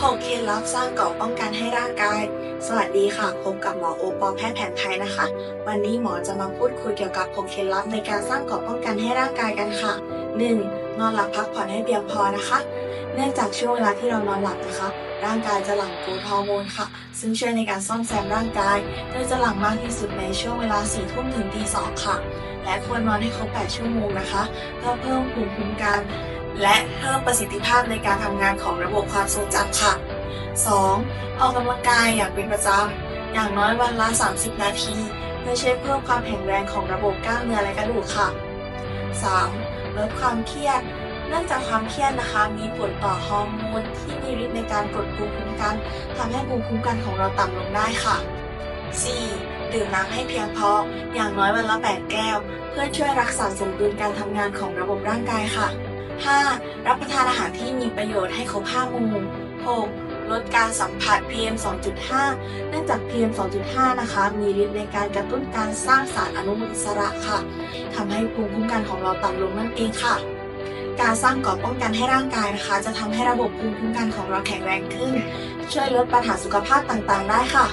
6เคล็ดลับสร้างเกราะป้องกันให้ร่างกาย สวัสดีค่ะพบกับหมอโอปอแพทย์แผนไทยนะคะ วันนี้หมอจะมาพูดคุยเกี่ยวกับ6เคล็ดลับในการสร้างเกราะป้องกันให้ร่างกายกันค่ะ 1. นอนหลับพักผ่อนให้เพียงพอนะคะ เนื่องจากช่วงเวลาที่เรานอนหลับนะคะ ร่างกายจะหลั่งกรดฮอร์โมนค่ะ ซึ่งช่วยในการซ่อมแซมร่างกาย โดยจะหลั่งมากที่สุดในช่วงเวลา4ทุ่มถึงตี2ค่ะ และควรนอนให้ครบ8ชั่วโมงนะคะ เพื่อเพิ่มภูมิคุ้มกัน และเพิ่มประสิทธิภาพในการทำงานของระบบความทรงจำค่ะ 2. ออกกำลังกายอย่างเป็นประจำ อย่างน้อยวันละ 30 นาทีเพื่อช่วยเพิ่มความแข็งแรงของระบบกล้ามเนื้อและกระดูกค่ะ 3. ลดความเครียด เนื่องจากความเครียดนะคะ มีผลต่อฮอร์โมนที่มีฤทธิ์ในการกดภูมิคุ้มกันทำให้ภูมิคุ้มกันของเราต่ำลงได้ค่ะ 4. ดื่มน้ำให้เพียงพอ อย่างน้อยวันละ 8 แก้ว เพื่อช่วยรักษาสมดุลการทำงานของระบบร่างกายค่ะ 5. รับประทานอาหารที่มีประโยชน์ให้ครบ5หมู่ 6. ลดการสัมผัส PM 2.5 เนื่องจาก PM 2.5 นะคะ มีฤทธิ์ในการกระตุ้นการสร้างสารอนุมูลอิสระค่ะทำให้ภูมิคุ้มกันของเราต่ำลงนั่นเองค่ะ การสร้างเกราะป้องกันให้ร่างกายนะคะ จะทำให้ระบบภูมิคุ้มกันของเราแข็งแรงขึ้น ช่วยลดปัญหาสุขภาพต่างๆ ได้ค่ะ